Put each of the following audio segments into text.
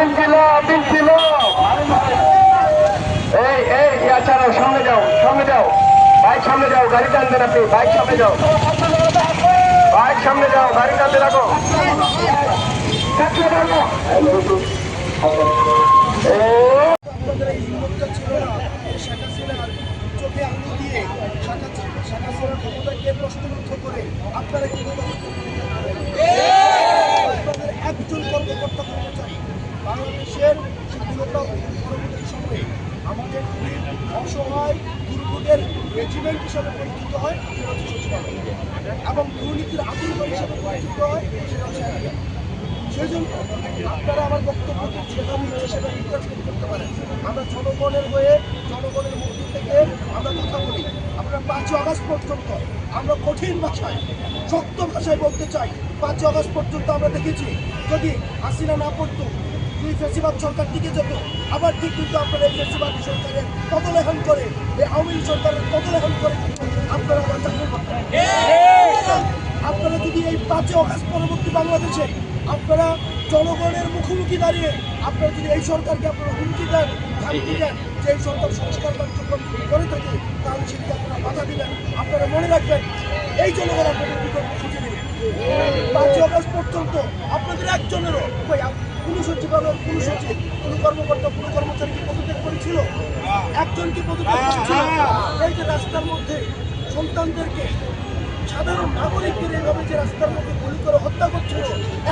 ইনকিলাব এই এই চালাও সামনে যাও সামনে যাও। বাইক সামনে যাও, গাড়ি বাইক সামনে যাও। বাইক সামনে যাও, গাড়ি ও আপনাদের এই হিম্মতটা ছিল না শেখ হাসিনার চোখে আঙুল দিয়ে শেখ হাসিনা- শেখ হাসিনার ক্ষমতাকে প্রশ্নবিদ্ধ করে আপনারা কি করবেন? আপনাদের একজন কর্মকর্তা কর্মচারী বাংলাদেশের স্বাধীনতা পরবর্তী সময়ে আমাদের খুবই অসহায় দুর্ভোগের রেজিমেন্ট হিসাবে পরিচিত হয় সেটা হচ্ছে সচিবালয়। এবং দুর্নীতির আতঙ্ক হিসাবে পরিচিত হয়, সেটা হচ্ছে সেই জন্য আপনারা আমার বক্তব্য যেভাবে ইচ্ছে সেটা ইন্টারপ্রেট করতে পারেন। আমরা জনগণের হয়ে, জনগণের মধ্য থেকে আমরা কথা বলি। আমরা পাঁচই আগস্ট পর্যন্ত, আমরা কঠিন ভাষায়, শক্ত ভাষায় বলতে চাই। পাঁচই আগস্ট পর্যন্ত আমরা দেখেছি, যদি হাসিনা না পড়তো দুই ফেসিবাদ সরকার টিকে যেত। আবার ঠিক কিন্তু আপনারা এই ফেসিবাদী সরকারের কতলেখন করে, এই আওয়ামী লীগ সরকারের কতলেখন করে আপনারা আবার চাকরি করতেন আপনারা যদি এই পাঁচই অগাস্ট পরবর্তী বাংলাদেশে আপনারা জনগণের মুখোমুখি দাঁড়িয়ে আপনারা যদি এই সরকারকে আপনারা হুমকি দেন, ধামকি দেন, যে এই সরকার সংস্কার কার্যক্রম করে থাকে, তাহলে সেদিকে আপনারা বাধা দিবেন। আপনারা মনে রাখবেন, এই জনগণ আপনাদের বিকল্প খুঁজে নেবে। পাঁচই অগাস্ট পর্যন্ত আপনাদের একজনেরও কোনো সচিবালয় কোনো সচিব কোনো কর্মকর্তা কোনো কর্মচারী কি পদত্যাগ করেছিল? একজন কি পদত্যাগ করেছিল? এই যে রাস্তার মধ্যে সন্তানদেরকে সাধারণ নাগরিকদের এইভাবে যে রাস্তার মধ্যে গুলি করে হত্যা করছিল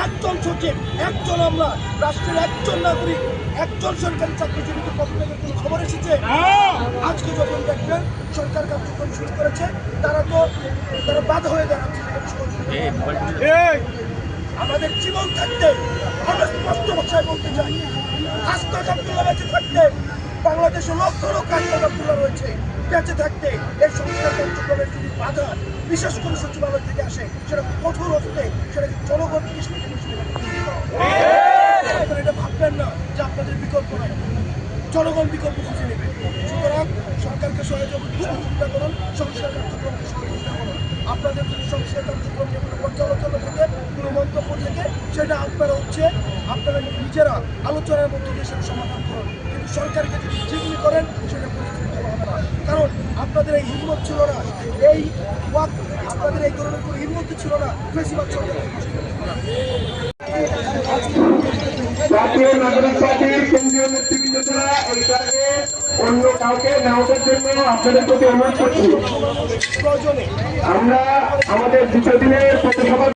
একজন সচিব একজন আমরা রাষ্ট্রের একজন নাগরিক একজন সরকারি চাকরিজীবীকে পদত্যাগের কোনো খবর এসেছে? আজকে যখন দেখবেন সরকার কার্যক্রম শুরু করেছে তারা তো তারা বাধা হয়ে দাঁড়াচ্ছে। আমাদের জীবন থাকতে, আমরা স্পষ্ট ভাষায় বলতে চাই আস্থা আব্দুল্লাহ বেঁচে থাকতে, বাংলাদেশে লক্ষ লক্ষ আস্থা আব্দুল্লাহ রয়েছে, বেঁচে থাকতে, এই সংস্কার কার্যক্রমের যদি বাধা বিশেষ করে সচিবালয় থেকে আসে, সেটা কঠোর হস্তে, সেটা জনগণ কৃষ্ণকে আপনারা এটা ভাববেন না যে আপনাদের বিকল্প নাই। জনগণ বিকল্প খুঁজে নেবে। সুতরাং সরকারকে সহযোগিতা করুন, সংস্কার কার্যক্রমকে সহযোগিতা করুন। আপনাদের যদি সংস্কার কার্যক্রম নিয়ে পর্যালোচনা থাকে সেটা আপনারা হচ্ছে আপনারা নিজেরা আলোচনার মধ্যে দিয়ে সেটা সমাধান করুন। কিন্তু সরকারকে যদি যেগুলি করেন সেটা পরিস্থিতি হবে না। কারণ আপনাদের এই হিম্মত ছিল না। এই ওয়াক আপনাদের এই ধরনের কোনো হিম্মত ছিল না। বেশিরভাগ সরকার জাতীয় নাগরিক পার্টির কেন্দ্রীয় নেতৃবৃন্দ ছাড়া এইটাকে অন্য কাউকে নেওয়ার জন্য আপনাদের প্রতি অনুরোধ করছি। আমরা আমাদের দ্বিতীয় দিনের পথসভা